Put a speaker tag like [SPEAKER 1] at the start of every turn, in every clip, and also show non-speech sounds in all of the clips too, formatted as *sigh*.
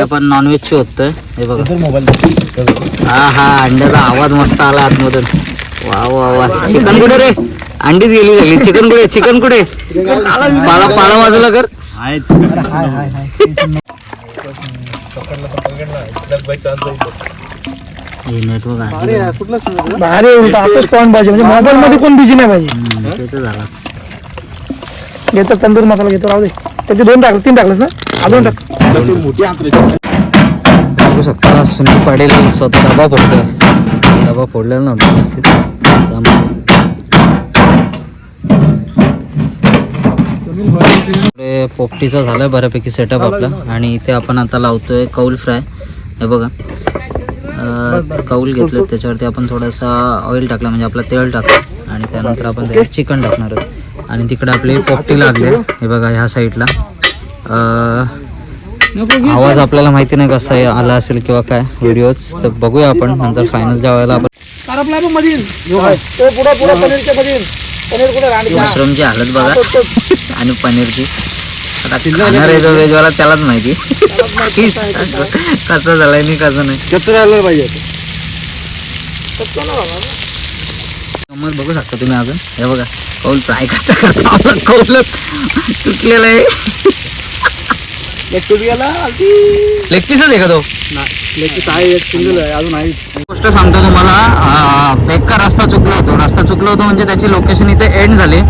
[SPEAKER 1] आपण नॉनव्हेजची होतोय हे बघा.
[SPEAKER 2] मोबाईल
[SPEAKER 1] हा हा अंड्याचा आवाज मस्त आला आतमधून. वा वा वा. चिकन कुठे रे? अंडीच गेली झाली. चिकन कुठे? चिकन कुठे? पाला पाला बाजूला कर.
[SPEAKER 2] हाय हाय हाय
[SPEAKER 1] हे नेटवर्क आहे
[SPEAKER 3] भारी उलटा असंच पॉईंट पाहिजे. म्हणजे मोबाईल मध्ये कोण बिझी नाही पाहिजे.
[SPEAKER 1] ते तर झाला
[SPEAKER 3] घेतो तंदूर मसाला घेतो राहू दे. त्याचे दोन टाकले तीन टाकलेस ना? टाक.
[SPEAKER 2] मोठी
[SPEAKER 1] बघू शकता सुनील पाटील स्वतः डबा फोडतोय. डबा फोडलेला नव्हता व्यवस्थित. पोपटीचा झालाय बऱ्यापैकी सेटअप आपला. आणि इथे आपण आता लावतोय कौल फ्राय हे बघा. कौल घेतलं त्याच्यावरती आपण थोडासा ऑइल टाकला म्हणजे आपलं तेल टाकलं. आणि त्यानंतर आपण त्याच्यात चिकन टाकणार आहोत. आणि तिकडे आपली पोपटी लागली. हे बघा ह्या साईडला आवाज आपल्याला माहिती नाही कसा आला असेल किंवा काय. व्हिडिओज तर बघूया आपण. नंतर फायनल ज्या वेळेला आपण
[SPEAKER 3] राहणार?
[SPEAKER 1] मशरूमची हालत बघा. आणि पनीरची. आता खाणार आहे जो वेजवाला त्यालाच माहिती. कसं झालंय आणि कसं नाही.
[SPEAKER 2] कसं राहिलं पाहिजे.
[SPEAKER 1] गंमत बघू शकता तुम्ही अजून. हे बघा. कौल फ्राय करता करता कौलच तुटलेला आहे. लेग पीसच आहे का तो
[SPEAKER 2] अजून आहे.
[SPEAKER 1] गोष्ट सांगतो तुम्हाला अं, बेकार रस्ता चुकलो होतो. रस्ता चुकलो होतो म्हणजे त्याची लोकेशन इथे एंड झाली.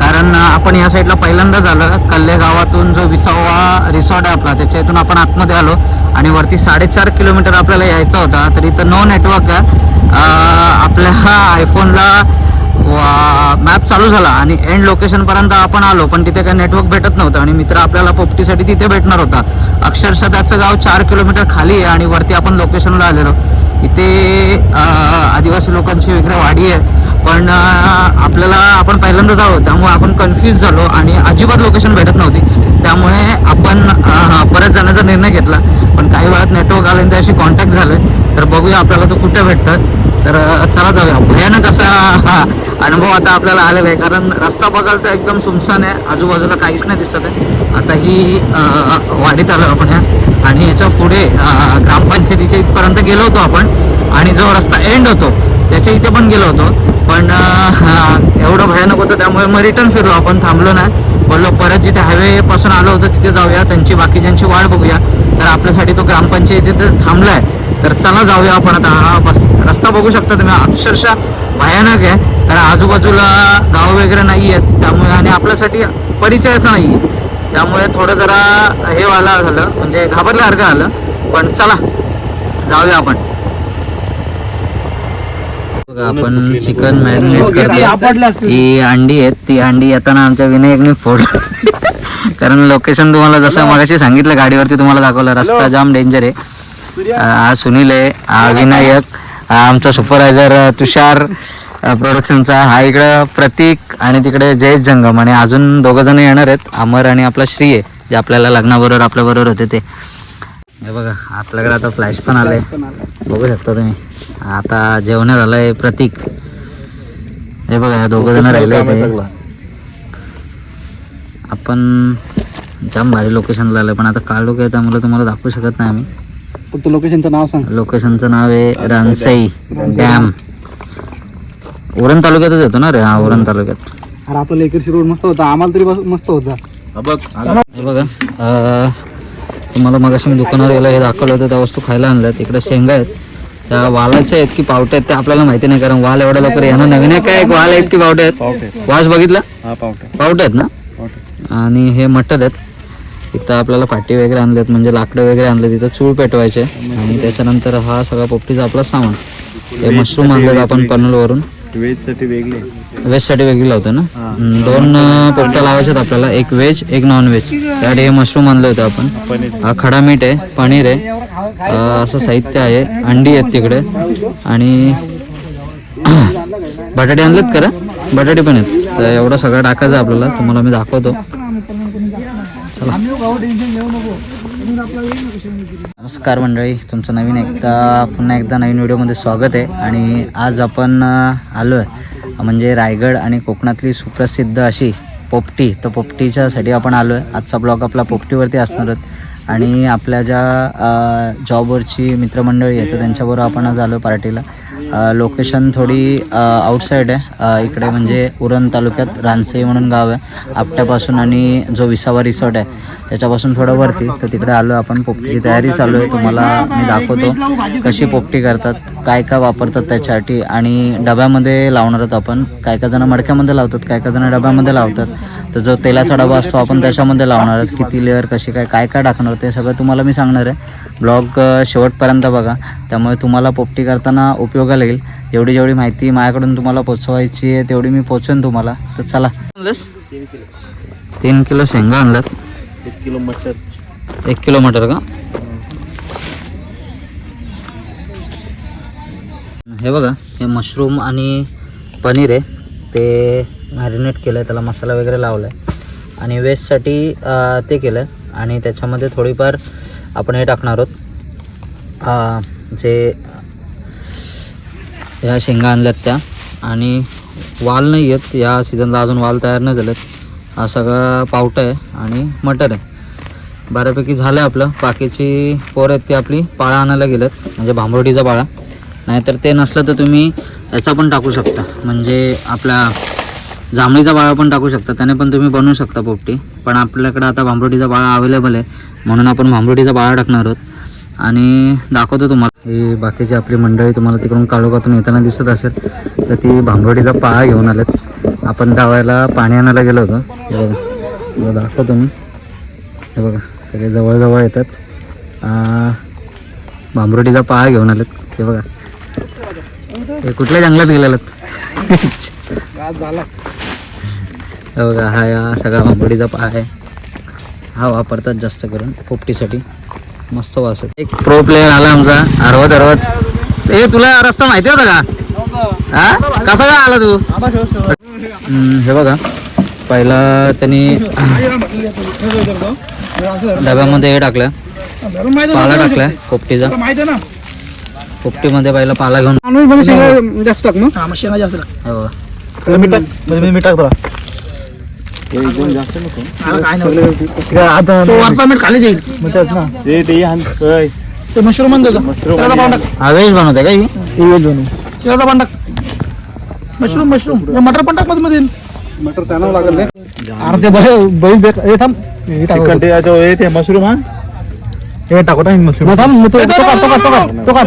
[SPEAKER 1] कारण अं, आपण या साईडला पहिल्यांदा झालं. कल्ले गावातून जो विसावा रिसॉर्ट आहे आपला त्याच्या इथून आपण आतमध्ये आलो. आणि वरती साडेचार किलोमीटर आपल्याला यायचा होता. तर इथं नो नेटवर्क आहे. अं, आपल्या *laughs* आयफोनला मॅप चालू झाला आणि एंड लोकेशनपर्यंत आपण आलो पण तिथे काही नेटवर्क भेटत नव्हतं आणि मित्र आपल्याला पोपटीसाठी तिथे भेटणार होता. अक्षरशः त्याचं गाव चार किलोमीटर खाली आहे आणि वरती आपण लोकेशनला आलेलो. इथे आदिवासी लोकांची वेगळी वाडी आहे. पण आपल्याला आपण पहिल्यांदा जाऊ त्यामुळे आपण कन्फ्यूज झालो आणि अजिबात लोकेशन भेटत नव्हती. त्यामुळे आपण परत जाण्याचा निर्णय घेतला. पण काही वेळात नेटवर्क आलं आणि त्याशी कॉन्टॅक्ट झालं तर बघूया आपल्याला तो कुठे भेटतं तर चला जाऊया. भयानक असा हा *laughs* अनुभव आता आपल्याला आलेला आहे. कारण रस्ता बघाल तर एकदम सुमसान आहे. आजूबाजूला काहीच नाही दिसत आहे. आता ही वाढीत आलो आपण ह्या आणि याच्यापुढे ग्रामपंचायतीच्या इथपर्यंत गेलो होतो आपण. आणि जो रस्ता एंड होतो त्याच्या इथे पण गेलो होतो. पण एवढं भयानक होतं. त्यामुळे मग रिटर्न फिरलो. आपण थांबलो नाही. बोललो परत जिथे हायवेपासून आलो होतो तिथे जाऊया. त्यांची बाकीच्यांची वाट बघूया. तर आपल्यासाठी तो ग्रामपंचायतीत थांबलाय. तर चला जाऊया आपण आता. हा बस रस्ता बघू शकता तुम्ही. अक्षरशः भयानक आहे. कारण आजूबाजूला गाव वगैरे नाही आहेत त्यामुळे आणि आपल्यासाठी परिचयाचं नाही आहे त्यामुळे थोडं जरा हे व्हायला झालं. म्हणजे घाबरल्यासारखं झालं. पण चला जाऊया आपण. बघा आपण चिकन मॅरिनेट करतो ही अंडी आहेत ती अंडी येताना आमच्या विनायकने फोड कारण लोकेशन तुम्हाला जसं मगाशी सांगितलं गाडीवरती तुम्हाला दाखवलं रस्ता जाम डेंजर आहे. हा सुनील आहे हा विनायक हा आमचा सुपरवायझर तुषार प्रोडक्शनचा हा इकडं प्रतीक आणि तिकडे जयेश जंगम आणि अजून दोघं जण येणार आहेत. अमर आणि आपला श्री आहे जे आपल्याला लग्नाबरोबर आपल्या बरोबर होते ते. हे बघा आपल्याकडे आता फ्लॅश पण आलाय. बघू शकता तुम्ही. आता जेवण झालंय प्रतीक. हे बघा दोघं जण राहिले आपण जाम भारी लोकेशनला आलोय पण आता काळ लोक आहे त्यामुळे तुम्हाला दाखवू शकत नाही आम्ही.
[SPEAKER 2] फक्त लोकेशनचं नाव सांग.
[SPEAKER 1] लोकेशनचं नाव आहे रानसई. डॅम. उरण तालुक्यातच येतो ना रे हा उरण तालुक्यात.
[SPEAKER 2] अरे आपला लेकरशी रोड मस्त होता. आम्हाला तरी बस- मस्त होता. बघ
[SPEAKER 1] हे बघा अं, तुम्हाला मगाशी मी दुकानावर गेला हे दाखवलं होतं त्या वस्तू खायला आणल्यात. इकडे शेंगा आहेत. त्या वालाच्या आहेत की पावट्या आहेत ते आपल्याला माहिती नाही कारण वाल एवढ्या लवकर यांना नवीन आहे. काय एक वाल आहेत की पावटे आहेत? वास बघितला?
[SPEAKER 2] हा पावटा
[SPEAKER 1] पावटे आहेत ना? आणि हे मटल आहेत. इथं आपल्याला पाटी वगैरे आणलेत म्हणजे लाकडं वगैरे आणले तिथं चूळ पेटवायचे. आणि त्याच्यानंतर हा सगळा पोपटीचा आपला सामान. हे मशरूम आणलेत आपण पनवेलवरून
[SPEAKER 2] वेजसाठी वेगळे
[SPEAKER 1] लावतो ना? दोन पोपट्या लावायच्यात आपल्याला. एक व्हेज एक नॉन व्हेज त्यासाठी हे मशरूम आणलं होतं आपण. हा खडा मीठ आहे पनीर आहे. असं साहित्य आहे. अंडी आहेत तिकडे. आणि *clears throat* बटाटे आणलेत करा बटाटे पण आहेत. तर एवढं सगळं टाकायचं आपल्याला. तुम्हाला मी दाखवतो. नमस्कार मंडळी तुमचं नवीन एकदा पुन्हा एकदा नवीन व्हिडिओमध्ये स्वागत आहे. आणि आज आपण आलो आहे म्हणजे रायगड आणि कोकणातली सुप्रसिद्ध अशी पोपटी. तर पोपटीच्यासाठी आपण आलो आहे आजचा ब्लॉग आपला पोपटीवरती असणार आहोत. आणि आपल्या ज्या जॉबवरची मित्रमंडळी आहेत तर त्यांच्याबरोबर आपण आज आलो पार्टीला. लोकेशन थोडी आउटसाईड आहे. इकडे म्हणजे उरण तालुक्यात रानसई म्हणून गाव आहे. आपट्यापासून आणि जो विसावा रिसॉर्ट आहे त्याच्यापासून थोडं वरती. तर तिकडे आलो आपण पोपटीची तयारी चालू आहे. तुम्हाला मी दाखवतो कशी पोपटी करतात काय काय वापरतात त्याच्यासाठी. आणि डब्यामध्ये लावणार आहोत आपण. काय काय जण मडक्यामध्ये लावतात काय काय जण डब्यामध्ये लावतात. तर जो तेलाचा डबा असतो आपण त्याच्यामध्ये लावणार आहोत. किती लेअर कशी काय काय काय टाकणार ते सगळं तुम्हाला मी सांगणार आहे. ब्लॉग शेवटपर्यंत बघा. त्यामुळे तुम्हाला पोपटी करताना उपयोगाला येईल जेवढी जेवढी माहिती माझ्याकडून तुम्हाला पोचवायची आहे तेवढी मी पोचवेन तुम्हाला. तर चला. तीन किलो शेंगा आणल्यात.
[SPEAKER 2] एक किलो मच्छर.
[SPEAKER 1] एक किलो मटर का? हे बघा हे मशरूम आणि पनीर आहे. ते मॅरिनेट केलं आहे त्याला मसाला वगैरे लावला आहे आणि वेस्टसाठी ते केलं आहे आणि त्याच्यामध्ये थोडीफार आपण हे टाकणार आहोत. जे या शेंगा आणल्यात त्या. आणि वाल नाही आहेत. या सीझनला अजून वाल तयार नाही झालेत. हा सगळा पावटा आहे आणि मटर आहे. बऱ्यापैकी झालं आहे आपलं. बाकीची पोर आहेत ती आपली पाळा आणायला गेलेत. म्हणजे भांबरोटीचा पाळा. नाहीतर ते नसलं तर तुम्ही याचा पण टाकू शकता. म्हणजे आपला जांभळीचा बाळा पण टाकू शकता. त्याने पण तुम्ही बनवू शकता पोपटी. पण आपल्याकडे आता भांबरोटीचा बाळा अवेलेबल आहे. म्हणून आपण भांबरोटीचा बाळा टाकणार आहोत. आणि दाखवतो तुम्हाला. हे बाकीची आपली मंडळी तुम्हाला तिकडून काळोखातून येताना दिसत असेल तर ती भांबरोटीचा पाळा घेऊन आलेत. आपण धावायला पाणी आणायला गेलो होतो. हे बघा. दाखवतो मी हे बघा सगळे जवळजवळ येतात. भांबरोटीचा पाळा घेऊन आलेत. हे बघा. हे कुठल्या जंगलात गेलेलात बघा हा या सगळा भांबरोटीचा पाळा आहे. हा वापरतात जास्त करून पोपटीसाठी. मस्त वास. एक प्रो प्लेअर आला आमचा. हरवत हरवत ए तुला रस्ता माहिती होता का? हा? कसा काय आला तू? हम्म, हे बघा. पहिला त्यांनी डब्यामध्ये हे टाकलं. पाला टाकलाय पोपटीचा.
[SPEAKER 3] माहिती आहे ना
[SPEAKER 1] पोपटीमध्ये पहिला पाला घेऊन.
[SPEAKER 3] जास्त टाक मग हा
[SPEAKER 1] हे बघा
[SPEAKER 2] जास्त नको.
[SPEAKER 3] आता मीठ खाली जाईल.
[SPEAKER 2] ते ते होय.
[SPEAKER 3] ते मशरूम आणतो मशरूम मशरूम मटर पण टाकमध्ये मध्ये
[SPEAKER 2] मटर त्यांना लागेल रे
[SPEAKER 3] अरे ते बैल बैल बेक हे थांब. हे टाक.
[SPEAKER 2] ते हे मशरूम हा.
[SPEAKER 3] हे टाकू टाक मशरूम. थांब तो तो काढ तो काढ तो काढ तो काढ.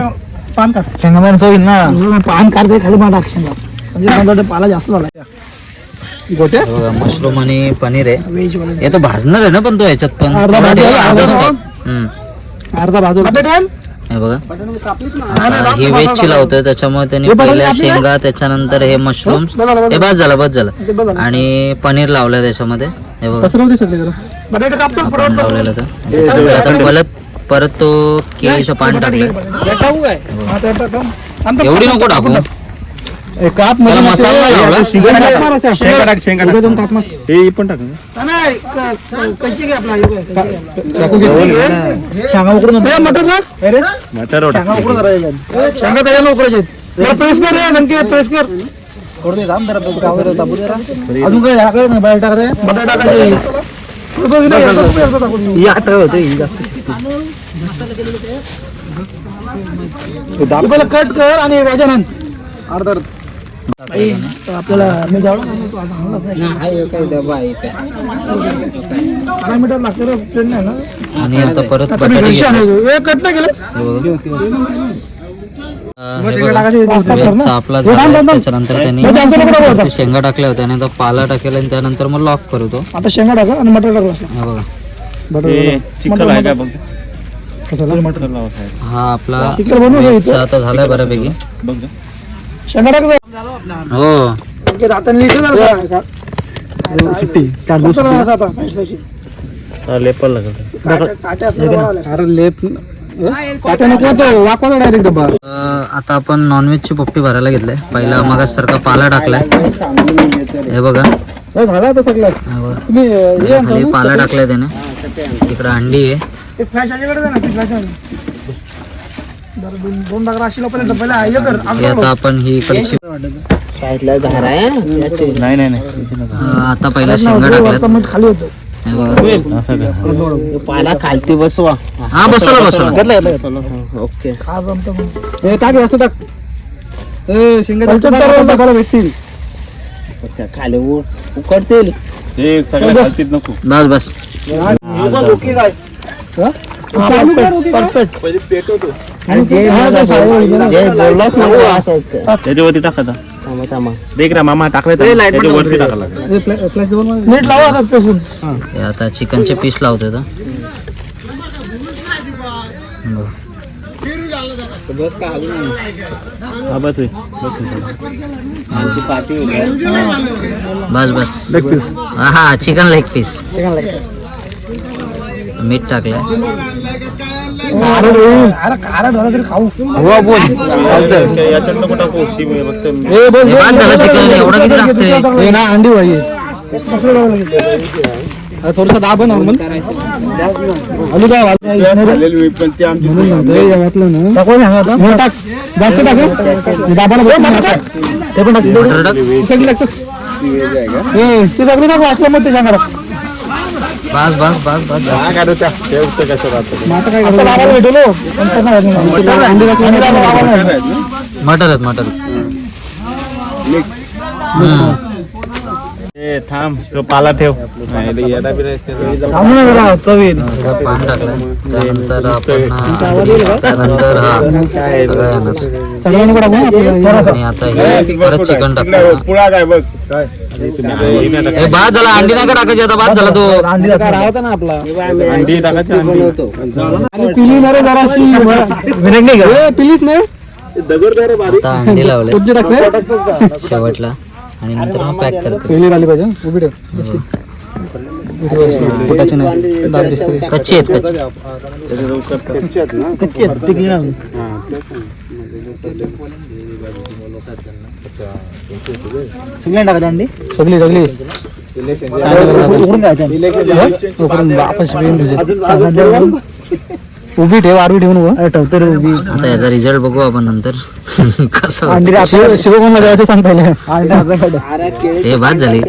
[SPEAKER 3] पान काढ. शेंगा होईल ना. पान काढ खाली पान टाक शेंगा. म्हणजे पाला जास्त झाला. गोटे?
[SPEAKER 1] मशरूम आणि पनीर आहे. हे तो भाजणार आहे ना पण तो ह्याच्यात पण.
[SPEAKER 3] अर्धा भाजला, अर्धा
[SPEAKER 1] भाजतात. हम्म.
[SPEAKER 3] अर्धा बाजूला
[SPEAKER 1] हे बघा. आता ही व्हेजची लावतोय त्याच्यामुळे त्यांनी पहिल्या शेंगा त्याच्यानंतर हे मशरूम हे बस झालं बस झालं. आणि पनीर लावलंय त्याच्यामध्ये. हे बघा.
[SPEAKER 3] कसं होते सगळे बटाटे कापतो
[SPEAKER 1] आपण लावलेलं तर. आता परत परत तो केळीचं पान टाकलंय. एवढी नको टाकू.
[SPEAKER 3] काप
[SPEAKER 1] त्याला मसाला नाही लावला?
[SPEAKER 2] शेंगा टाक. शेंगा टाक हे पण टाक
[SPEAKER 3] शेंगा उकडून मटर टाक.
[SPEAKER 2] मटर ओढ.
[SPEAKER 3] शेंगा उकडून शेंगा त्याच्यानं उकडायचे जरा प्रेस कर रे नंकी प्रेस कर. थांब जरा तो जरा. अजून काय टाकायचं नाही बाहेर टाक रे. बटाटा टाकायचे. टाकून. तू पहिला कट कर आणि राजा नान अर्धा. आपल्याला मी अकरा मीटर लागतं रे ट्रेन नाही ना?
[SPEAKER 1] आणि आता परत बटाटे
[SPEAKER 3] कट नाही केलं?
[SPEAKER 1] आपला. त्याच्यानंतर त्यांनी शेंगा टाकल्या होत्या आणि आता पाला टाकेल आणि त्यानंतर मग लॉक करू तो
[SPEAKER 3] आता शेंगा टाका आणि मटर टाका.
[SPEAKER 1] हे बघा. हा आपला? आता झालाय बऱ्यापैकी.
[SPEAKER 3] शेंगा टाका.
[SPEAKER 1] हो
[SPEAKER 3] झालं का? आता? पैशाची.
[SPEAKER 2] लेपल लागेल
[SPEAKER 3] काट्या- काट्या आपल्याला वाढवल्या. अरे लेप काट्या नको तो वाकवाचा डायरेक्ट डब्बा
[SPEAKER 1] अं, आता आपण नॉनव्हेजची पोपटी भरायला घेतलंय पहिला मग सारखा पाला टाकलाय हे बघा
[SPEAKER 3] हे झालं आता सगळं
[SPEAKER 1] बघा
[SPEAKER 3] तुम्ही अं, आणता
[SPEAKER 1] खाली
[SPEAKER 3] ना?
[SPEAKER 1] पाला टाकलाय त्याने तिकडे अंडी आहे
[SPEAKER 3] ते फ्लॅश याच्याकडे जा ना, ते फ्लॅश आहे. जरा दोन दोन भाग राशीला पहिला डब्याला हे कर
[SPEAKER 1] हे आता आपण ही इकडची
[SPEAKER 2] नाही नाही नाही.
[SPEAKER 1] अं, आता पहिला शेंगा
[SPEAKER 3] वरचा
[SPEAKER 1] टाकल्यात.
[SPEAKER 3] मीठ खाली होतो.
[SPEAKER 1] हे बघा.
[SPEAKER 4] पाला खालती बसवा.
[SPEAKER 1] हा बसवलं बसवलं
[SPEAKER 4] ओके.
[SPEAKER 3] हे टाक असं टाक. ए शेंगा भेटतील.
[SPEAKER 4] खाली उ- उकडतील.
[SPEAKER 1] बस. बस
[SPEAKER 4] आणि जे बोलला- जे बोललाच नाही ते असं ऐक.
[SPEAKER 5] त्याच्यावरती टाकायचा
[SPEAKER 4] थांबा थांबा.
[SPEAKER 5] देख ना मामा टाकले त्याच्यावरती टाकायला
[SPEAKER 3] नीट लावा आता पेसून.
[SPEAKER 1] हे. आता चिकनचे पीस लावतोय आता. बघ.
[SPEAKER 5] हा बस रे.
[SPEAKER 1] बस बस. हा हा चिकन लेग पीस मीठ टाकलंय.
[SPEAKER 3] अरे खारा झाला तरी खाऊ
[SPEAKER 5] याच्यात नको टाकू फक्त
[SPEAKER 3] ए बस
[SPEAKER 1] बाद झालं चिकन एवढं किती लागतंय
[SPEAKER 3] ना अंडी भाई थोडस दाब नॉर्मल आलू काय टाक जास्त टाक दाबाला बस टाक पण टाक
[SPEAKER 1] बटर टाक.
[SPEAKER 3] सगळी लागतं ए, ते सगळी टाक वाचलं मग ते सांगा
[SPEAKER 1] बस बस बस बस
[SPEAKER 3] काय.
[SPEAKER 1] मटर आहेत मटर.
[SPEAKER 5] ए, थांब तो पाला ठेव.
[SPEAKER 3] थांबू नये जरा, चवीन.
[SPEAKER 1] आता पान टाकलं त्यानंतर आपण त्यानंतर हा सगळं येणार. आणि आता हे परत चिकन टाकलं
[SPEAKER 5] पुळा काय बघ.
[SPEAKER 1] हे बाद झाला अंडी नाही का टाकायची आता? बाद झाला तो.
[SPEAKER 3] अंडी टाका.
[SPEAKER 4] ना आपला
[SPEAKER 5] अंडी टाकायची अंडी.
[SPEAKER 4] बनवतो.
[SPEAKER 3] आणि पिली ना रे जराशी. नाही का? पिलीच नाही.
[SPEAKER 1] आता अंडी लावले शेवटला. आणि नंतर मग पॅक करते.
[SPEAKER 3] फेली आली पाहिजे उभी ठेव.
[SPEAKER 1] कच्ची आहेत
[SPEAKER 3] सगळी सगळी उकडून उकडून बापच वेन तुझे उभी ठेव आरवी ठेवून. ठेवतो रे उभी
[SPEAKER 1] आता याचा रिझल्ट बघू आपण नंतर कसं
[SPEAKER 3] शिवकोणला द्यायचं सांग पहिले
[SPEAKER 1] हे बाद झाली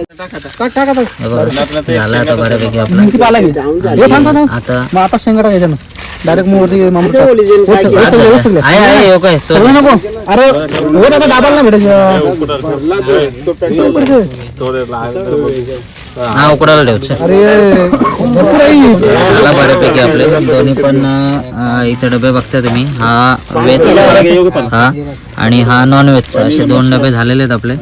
[SPEAKER 1] झालं आता बऱ्यापैकी आपलं
[SPEAKER 3] थांब
[SPEAKER 1] आता
[SPEAKER 3] मग आता ना डायरेक्ट.
[SPEAKER 1] आहे आहे हो काय तो
[SPEAKER 3] सगळं नको. अरे वर आता दाबायला नाही भेटायचं.
[SPEAKER 1] हा उकडायला ठेव चल.
[SPEAKER 3] अरे भरपूर आहे.
[SPEAKER 1] झाला बऱ्यापैकी आपले. दोन्ही पण इथे डबे बघता तुम्ही. हा व्हेजचा हा आणि हा नॉन व्हेजचा असे दोन डबे झालेले आहेत आपले.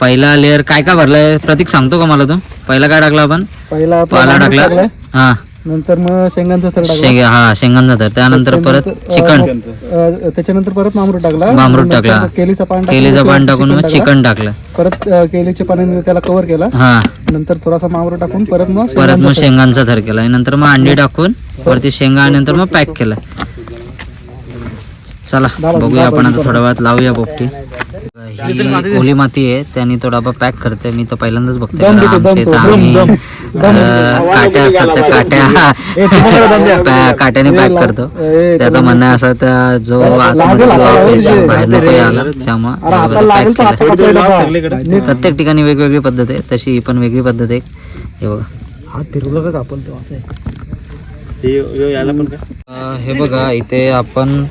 [SPEAKER 1] पहिला लेअर काय काय भरलाय? प्रतीक सांगतो का मला तू? पहिला काय टाकला आपण?
[SPEAKER 3] पहिला
[SPEAKER 1] पाला टाकला. हा.
[SPEAKER 3] नंतर मग शेंगांचा थर टाकला.
[SPEAKER 1] शेंग हा शेंगांचा तर त्यानंतर परत चिकन.
[SPEAKER 3] अ, त्याच्यानंतर परत मामरूट टाकला.
[SPEAKER 1] मामरूट
[SPEAKER 3] नंतर
[SPEAKER 1] टाकला.
[SPEAKER 3] केलीचं पान टाकलं,
[SPEAKER 1] केलीचं पान टाकून मग. चिकन टाकलं.
[SPEAKER 3] परत अ, केलीच्या पाण्याने त्याला कव्हर केला.
[SPEAKER 1] हा.
[SPEAKER 3] नंतर थोडासा मामरूट टाकून परत मग
[SPEAKER 1] परत मग
[SPEAKER 3] शेंगांचा
[SPEAKER 1] शेंगांचा थर केला. आणि नंतर मग अंडी टाकून वरती शेंगा आणि नंतर मग पॅक केलं. चला बघूया आपण आता थोड्या वेळात लावूया पोपटी ही ओली माती आहे त्याने तो डबा पॅक करते. मी तर पहिल्यांदाच बघते काट्या असतात त्या काट्या. *laughs* काट्याने पॅक करतो. त्याचं म्हणणं असं त्या जो बाहेर नको यायला त्यामुळे. प्रत्येक ठिकाणी वेगवेगळी पद्धत आहे तशी ही पण वेगळी पद्धत आहे. हे बघा. हे बघा इथे आपण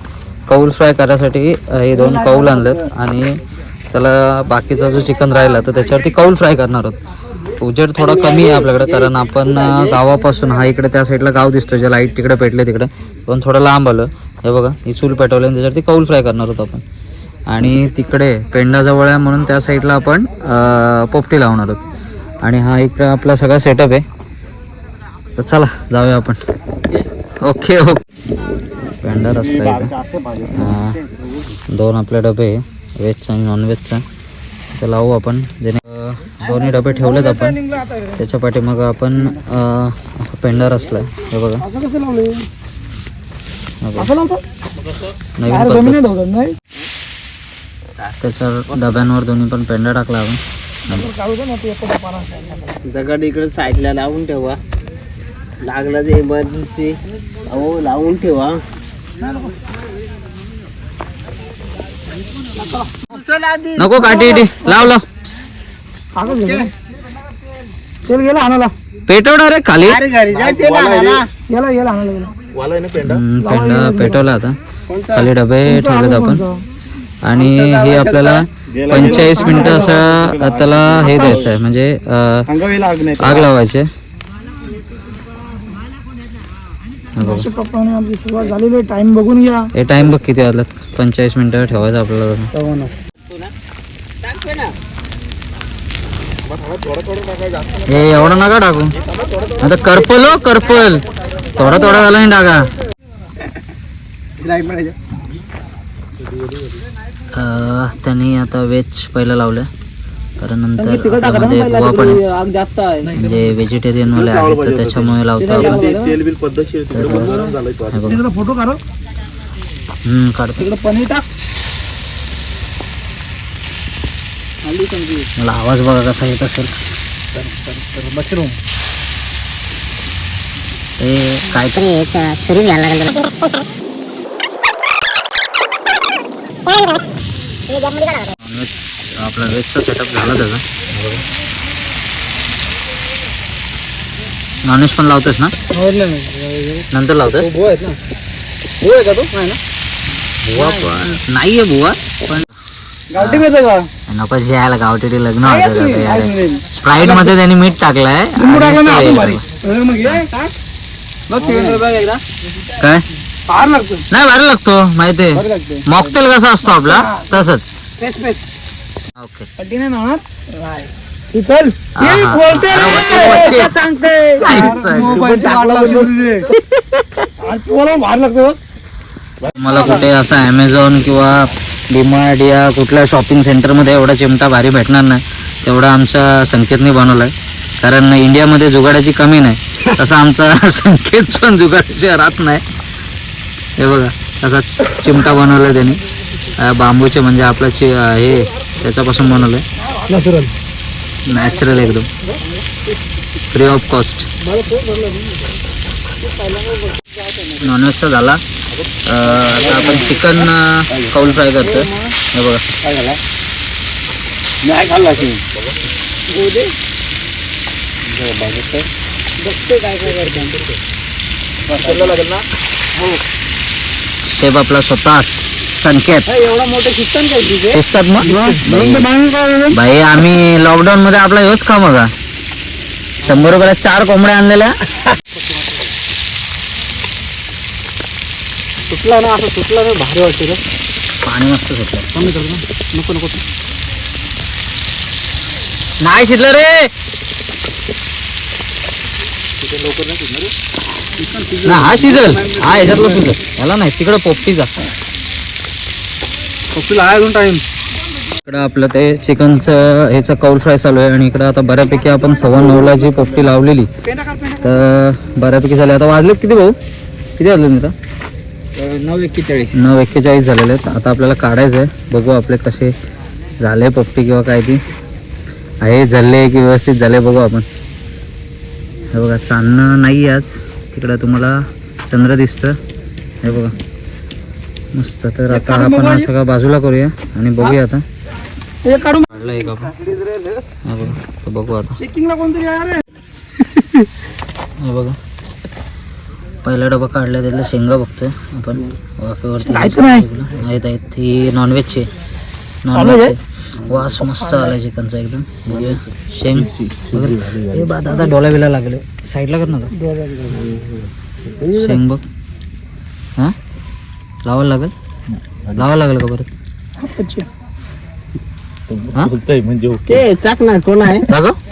[SPEAKER 1] कौल फ्राय करायसाठी हे दोन कौल आणलेत आणि त्याला बाकीचा जो चिकन राहिला तर त्याच्यावरती कौल फ्राय करणार आहोत. उजेड थोडा कमी आहे आपल्याकडे कारण आपण गावापासून हा इकडे त्या साईडला गाव दिसतो जे लाइट तिकडे पेटले तिकडे पण थोडं लांब आलं. हे बघा ही चूल पेटवली आणि त्याच्यावरती कौल फ्राय करणार आहोत आपण. आणि तिकडे पेंडाजवळ आहे म्हणून त्या साईडला आपण पोपटी लावणार आहोत. आणि हा इकडे आपला सगळा सेटअप आहे. तर चला जाऊया आपण. Okay okay. पेंडा रस्ता आहे दोन आपले डबे व्हेजचा आणि नॉनव्हेजचा ते लावू आपण. जेणे दोन्ही डबे ठेवलेत आपण. त्याच्या पाठीमागं आपण अं, असा पेंडा रचलाय. हे बघा. नवीन त्याच्यावर डब्यांवर दोन्ही पण पेंडा टाकला आपण.
[SPEAKER 4] दगड इकडे साईडला लावून ठेवा. लागलं ते इमर्जन्सी अहो लावून ठेवा.
[SPEAKER 1] नको काठी लाव लाव.
[SPEAKER 3] तेल गेला आणायला.
[SPEAKER 1] पेटवणार रे खाली.
[SPEAKER 3] गेला
[SPEAKER 5] आहे ना पेंडा?
[SPEAKER 1] पेटवला आता. खाली डबे ठेवलेत आपण. आणि हे आपल्याला पंचेचाळीस मिनिटं असं त्याला हे द्यायचं आहे म्हणजे अं,
[SPEAKER 5] अंगावी आग नाही.
[SPEAKER 1] आग लावायची आहे. हे बघा.
[SPEAKER 3] अशा प्रमाणे आमची सुरुवात झालेली आहे. टाइम बघून घ्या.
[SPEAKER 1] हे टाइम बघ किती वाजलं पंचेचाळीस मिनिटं ठेवायचं आपल्याला हे एवढं नका टाकू. आता करपल हो करपल. थोडा थोडा झाला नाही टाका. त्यांनी आता वेज पहिलं लावलं. कारण नंतर त्यामध्ये बुवा पण आहे.
[SPEAKER 4] आग जास्त आहे.
[SPEAKER 1] म्हणजे व्हेजिटेरियन वाले आहेत तर त्याच्यामुळे लावतो आपण
[SPEAKER 3] फोटो
[SPEAKER 1] काढतो.
[SPEAKER 3] तिकडे पनीर टाक.
[SPEAKER 1] मला आवाज बघा कसा येत असेल.
[SPEAKER 3] मशरूम
[SPEAKER 1] ते काय नॉनव्हेज आपला व्हेजचा सेटअप झाला त्याचा. नॉनव्हेज पण लावतोस ना? नंतर लावतोस?
[SPEAKER 3] बुवा आहेत ना. बुवा आहे का तो? नाही ना.
[SPEAKER 1] बुवा पण नाहीये बुवा. पण
[SPEAKER 3] गावठी मिळतं का?
[SPEAKER 1] नको घ्यायला गावठी लग्न होतं? स्प्राईटमध्ये त्यांनी मीठ टाकलंय हे
[SPEAKER 3] हे काय?
[SPEAKER 1] नाही भारी लागतो माहितीये. मॉकटेल कसा असतो आपला? तसंच.
[SPEAKER 3] नाही तू चल
[SPEAKER 1] हा,
[SPEAKER 3] हे.
[SPEAKER 1] हा.
[SPEAKER 3] बोलते रे. काय सांगते? रे. आज तुम्हाला लागतो
[SPEAKER 1] मला कुठे असं ॲमेझॉन किंवा डीमार्ट या कुठल्या शॉपिंग सेंटरमध्ये एवढा चिमटा भारी भेटणार नाही. तेवढा आमचा संकेतने बनवला आहे कारण इंडियामध्ये जुगाडाची कमी नाही. तसा आमचा *laughs* संकेत पण जुगाडाची राहत नाही. हे बघा तसा चिमटा बनवला त्यांनी. अं, बांबूचे म्हणजे आपलं चि अं, हे त्याच्यापासून बनवलं आहे
[SPEAKER 3] नॅचरल
[SPEAKER 1] नॅचरल एकदम. फ्री ऑफ कॉस्ट नॉनव्हेजचा झाला. आता आपण चिकन कौल फ्राय करतोय. हे बघा.
[SPEAKER 5] नाही खाल्ला की
[SPEAKER 1] शेफ आपला स्वतः संकेत.
[SPEAKER 3] एवढा मोठं
[SPEAKER 1] मग भाई आम्ही लॉकडाऊन मध्ये आपला हेच खा बघा शंभर रुपयाला चार कोंबड्या आणलेल्या.
[SPEAKER 3] सुटला ना असं सुटला तर भारी वाटते रे.
[SPEAKER 1] पाणी मस्त सुटलं.
[SPEAKER 3] कमी कर ना? नको नको.
[SPEAKER 1] नाही शिजलं रे. ना हा शिजल. हा याच्यातला शिजल. याला नाही तिकडं पोपटीचा.
[SPEAKER 3] तुला आहे अजून टाइम
[SPEAKER 1] इकडं आपलं ते चिकनचं ह्याचं कौल फ्राय चालू आहे आणि इकडं आता बऱ्यापैकी आपण सव्वा नऊला जी पोपटी लावलेली तर बऱ्यापैकी झाले. आता वाजलेत किती भाऊ? किती वाजले मित्र?
[SPEAKER 2] नऊ एक्केचाळीस.
[SPEAKER 1] नऊ एक्केचाळीस झालेले आहेत. आता आपल्याला काढायचं आहे बघू आपले कसे झाले पोपटी किंवा काय ती. आहे झाले की व्यवस्थित झाले बघू आपण. हे बघा चांदणं नाही आहे आज. तिकडं तुम्हाला चंद्र दिसतं. हे बघा. मस्त. तर आता आपण हा सगळा बाजूला करूया आणि बघूया आता.
[SPEAKER 3] हे काढून
[SPEAKER 1] काढलं एक आपण. हा बघा आता. हे बघा. पहिला डबा काढला त्यातला शेंगा बघतोय. आपण वाफेवरती. आहेत आहेत. ही? नॉनव्हेजची नॉनव्हेजची वास मस्त आलाय चिकनचा एकदम. बघूया. शेंग. वगैरे. हे बा दादा डोला बिला लागले साईडला कर ना. शेंग बघ. लावायला लागेल? लावायला लागेल का परत? हा?
[SPEAKER 5] बोलतोय म्हणजे ओके.
[SPEAKER 4] टाक ना कोण आहे?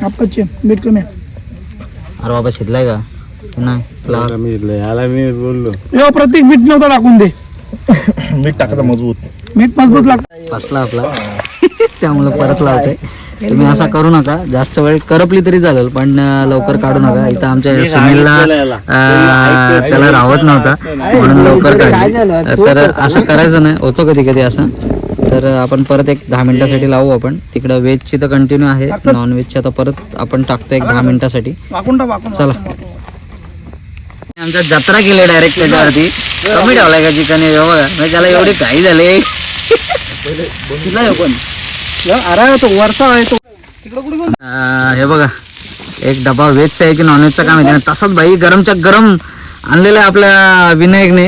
[SPEAKER 3] आपचे मीठ कमी.
[SPEAKER 1] अरे बाबा शिजलाय का? नाही लावा.
[SPEAKER 5] मी याला मी बोललो.
[SPEAKER 3] यो प्रत्येक मीठ नव्हतं टाकून दे.
[SPEAKER 5] मीठ टाकता मजबूत.
[SPEAKER 3] मीठ मजबूत लागतं.
[SPEAKER 1] फसला आपला. त्यामुळे परत लावते तुम्ही असा करू नका. जास्त वेळ करपली तरी चालेल पण लवकर काढू नका. इथं आमच्या सुनीलला त्याला राहत नव्हता म्हणून लवकर काढली. तर असं करायचं नाही. होतो कधी कधी असं. तर आपण परत एक दहा मिनिटासाठी लावू आपण. तिकडं व्हेजची तर कंटिन्यू आहे. नॉन व्हेजची आता परत आपण टाकतो एक दहा मिनिटासाठी. चला. आमच्या जत्रा केली डायरेक्ट त्याच्यावरती कमी ठेवलाय का चिकन हे? बघा. म्हणजे त्याला एवढी घाई झाली.
[SPEAKER 3] पण अरे तो वरचा आहे तो. तिकडे कुठे
[SPEAKER 1] अं, हे बघा एक डबा व्हेजचा आहे की नॉनव्हेजचा काय माहिती नाही. तसंच भाई गरमच्या गरम आणलेलं आहे आपल्या विनायकने.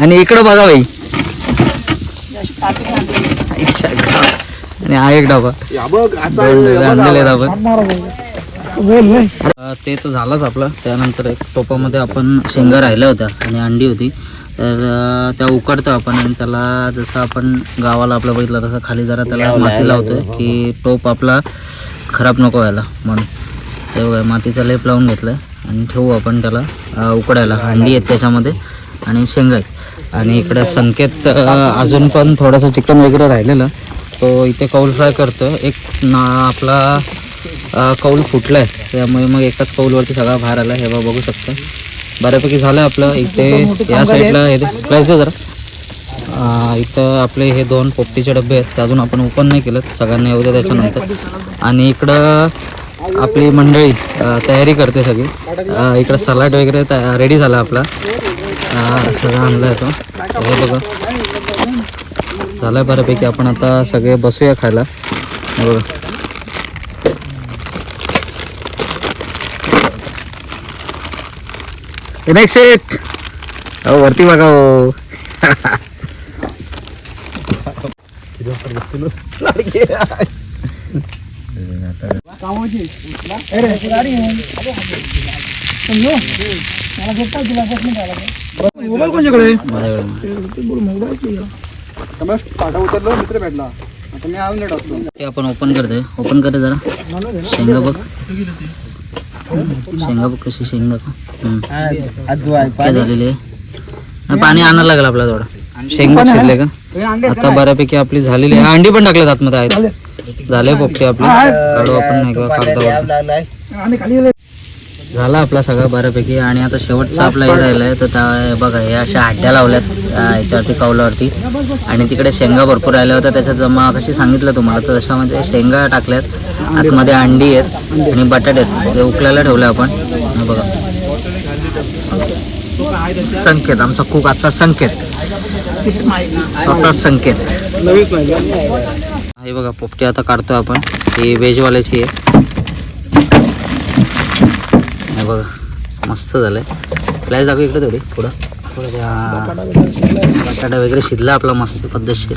[SPEAKER 1] आणि इकडं बघा भाई आईच्या गावात. आणि हा एक डबा. दोन डबे आणलेले आहेत आपण. अं, ते तर झालंच आपलं. त्यानंतर एक टोपामध्ये आपण शेंगा राहिल्या होत्या आणि अंडी होती. तर त्या उकडतो आपण आणि त्याला जसं आपण गावाला आपलं बघितलं तसं खाली जरा त्याला माती लावतोय की टोप आपला खराब नको व्हायला म्हणून. ते बघा मातीचा लेप लावून घेतलाय आणि ठेवू आपण त्याला उकडायला. अंडी आहेत त्याच्यामध्ये आणि शेंगा आहेत. आणि इकडे संकेत अजून पण थोडंसं चिकन वगैरे राहिलेलं. तो इथे कौल फ्राय करतो एक ना आपला कौल फुटलाय. त्यामुळे मग एकाच कौलवरती सगळा बाहेर आला. हे बघा बघू शकता. बऱ्यापैकी झालं आपलं. इथे या साईडला हे प्लेस दे जरा. इथं आपले हे दोन पोपटीचे डबे आहेत. ते अजून आपण ओपन नाही केलं. सगळ्यांना येऊ द्या त्याच्यानंतर. आणि इकडं आपली मंडळी तयारी करते सगळी. इकडं सलाड वगैरे रेडी झाला आपला. सगळं आणलं आहे तो. हे बघा. झालं आहे बऱ्यापैकी. आपण आता सगळे बसूया खायला. बघा. विनायक शेठ हो वरती बघा हो
[SPEAKER 3] मोबाईल कोणच्याकडे
[SPEAKER 2] उतरलो मित्र भेटला आता मी
[SPEAKER 1] आपण ओपन करतोय. ओपन करते जरा. शेंगा बघ. शेंगा कशी शेंगा. का झालेली पाणी आणायला लागलं आपल्याला थोडं शेंगा शिजले का? आता बऱ्यापैकी आपली झालेली आहे. अंडी पण टाकल्यात आतमध्ये आहेत. झाले. पोपटे आपले. काढू आपण नाही का?
[SPEAKER 3] गेले.
[SPEAKER 1] झाला आपला सगळा बऱ्यापैकी आणि आता शेवटचा आपला हे राहिलाय तर त्या बघा हे अशा हड्ड्या लावल्यात अं, याच्यावरती कौलावरती. आणि तिकडे शेंगा भरपूर राहिल्या होत्या त्याच्यात जमा कशी सांगितलं तुम्हाला तर त्याच्यामध्ये शेंगा टाकल्यात आतमध्ये अंडी आहेत आणि बटाटे आहेत ते उकलायला ठेवलं आपण. हे बघा. संकेत आमचा खूप आजचा संकेत. स्वतः संकेत. हे बघा पोपटी आता काढतो आपण. ही व्हेजवाल्याची आहे. बघा मस्त झालंय. प्लायच दाखव इकडे थोडी पुढं. थोडं बटाटा वगैरे शिजला आपला मस्त पद्धतशीर.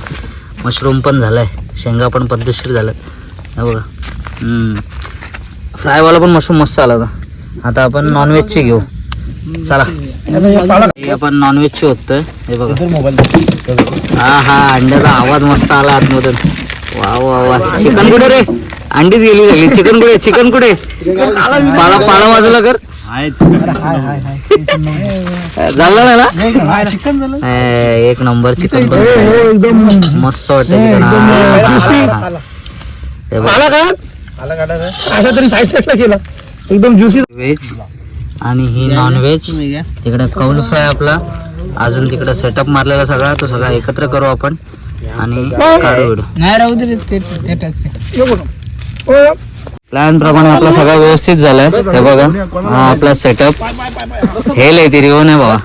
[SPEAKER 1] मशरूम पण झालाय शेंगा पण पद्धतशीर झालं हे बघा. फ्रायवाला पण मशरूम मस्त आला होता. आता आपण नॉनव्हेजची घेऊ. चला. आपण नॉनव्हेजची होतोय हे बघा. हा हा अंड्याचा आवाज मस्त आला आतमधून. वा वा वा. चिकन कुठे रे? अंडीच गेली झाली. चिकन कुठे? चिकन कुठे? पाला पाला बाजूला कर. झालं ना ना
[SPEAKER 3] चिकन झालं
[SPEAKER 1] एक नंबर चिकन एकदम मस्त वाटतं चिकन.
[SPEAKER 3] असा तरी साईड साईडला केला. एकदम ज्युसी
[SPEAKER 1] व्हेज आणि ही नॉन व्हेज तिकडे कौल फ्राय आपला. अजून तिकडे सेटअप मारलेला सगळा. तो सगळा एकत्र करू आपण. आणि काढू
[SPEAKER 3] नाही राहू दे
[SPEAKER 1] प्लॅन प्रमाणे आपला सगळा व्यवस्थित झालाय. हे बघा. हा आपला सेटअप हे लय ती रिओ नाही बाबा.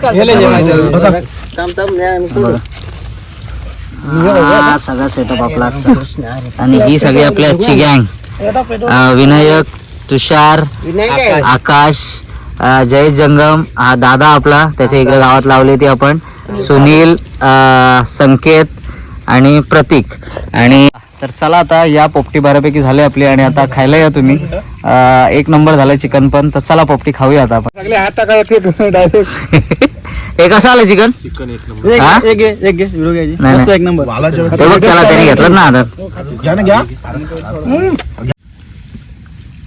[SPEAKER 1] हा सगळा सेटअप आपला आजचा. आणि ही सगळी आपली आजची गँग विनायक तुषार आकाश जय जंगम हा दादा आपला त्याच्या इकडे गावात लावली ती आपण. सुनील संकेत आणि प्रतीक. आणि तर चला आता या पोपटी बऱ्यापैकी झाली आपली आणि आता खायला या तुम्ही. एक नंबर झालं चिकन पण तर चला पोपटी खाऊया आता आपण.
[SPEAKER 3] सगळे हात टाकायला डायरेक्ट. *laughs*
[SPEAKER 1] हे कसं आलं चिकन? हा?
[SPEAKER 3] एक घे एक घे व्हिडिओ घ्यायची.
[SPEAKER 1] नाही,
[SPEAKER 3] मस्त
[SPEAKER 1] नाही.
[SPEAKER 3] एक नंबर.
[SPEAKER 1] बघ त्याला त्याने घेतलं ना आता.
[SPEAKER 3] घ्या ना घ्या.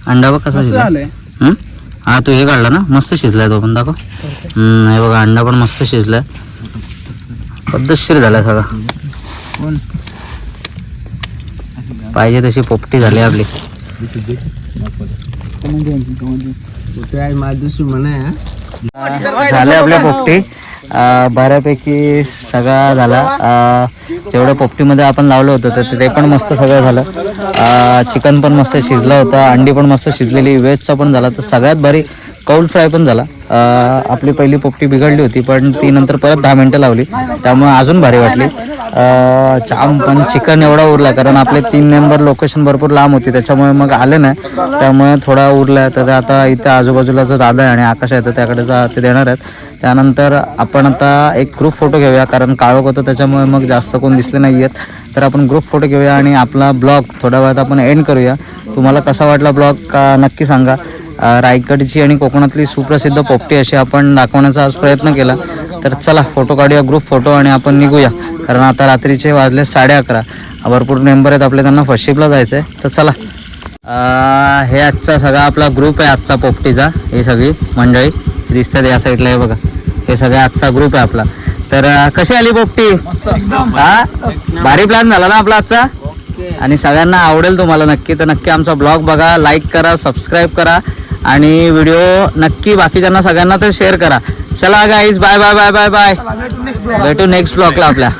[SPEAKER 1] अंडा बघ कसा शिजला. हं? हा तू हे काढला ना? मस्त शिजलाय तो पण दाखव. हम्म, हे बघा अंडा पण मस्त शिजलाय. पद्धतशीर झालाय सगळा. पाहिजे तशी पोपटी झाली आपली. झाले आपल्या पोपटी. बऱ्यापैकी सगळा झाला. जेवढं पोपटीमध्ये आपण लावलं होतं तर ते पण मस्त सगळं झालं. चिकन पण मस्त शिजलं होतं अंडी पण मस्त शिजलेली व्हेजचा पण झाला. तर सगळ्यात भारी कौल फ्राय पण झाला. आपली पहिली पोपटी बिघडली होती पण ती नंतर परत दहा मिनटं लावली. त्यामुळे अजून भारी वाटली. अं, जाम पण चिकन एवढा उरला कारण आपले तीन नंबर लोकेशन भरपूर लांब होती त्याच्यामुळे मग आले नाही. त्यामुळे थोडा उरला तर आता इथं आजूबाजूला जो दादा आहे आणि आकाश आहे तर त्याकडे जा ते देणार आहेत. त्यानंतर आपण आता एक ग्रुप फोटो घेऊया कारण काळोख होतं त्याच्यामुळे मग जास्त कोण दिसले नाही आहेत तर आपण ग्रुप फोटो घेऊया आणि आपला ब्लॉग थोड्या वेळात आपण एंड करूया. तुम्हाला कसा वाटला ब्लॉग का नक्की सांगा. रायगडची आणि कोकणातली सुप्रसिद्ध पोपटी अशी आपण दाखवण्याचा आज प्रयत्न केला. तर चला फोटो काढूया ग्रुप फोटो आणि आपण निघूया. कारण आता रात्रीचे वाजले साडे अकरा. भरपूर मेंबर आहेत आपले त्यांना फर्स्टशिपला जायचं आहे तर चला. हे आजचा सगळा आपला ग्रुप आहे आजचा पोपटीचा. ही सगळी मंडळी दिसतात या साईडला हे बघा. हे सगळा आजचा ग्रुप आहे आपला. तर कशी आली पोपटी? हा? भारी प्लॅन झाला ना आपला आजचा? आणि सगळ्यांना आवडेल तुम्हाला नक्की. तर नक्की आमचा ब्लॉग बघा लाईक करा सबस्क्राईब करा. आणि व्हिडिओ नक्की बाकीच्यांना सगळ्यांना तर शेअर करा. चला guys bye bye bye bye bye भेटू नेक्स्ट ब्लॉगला आपल्या.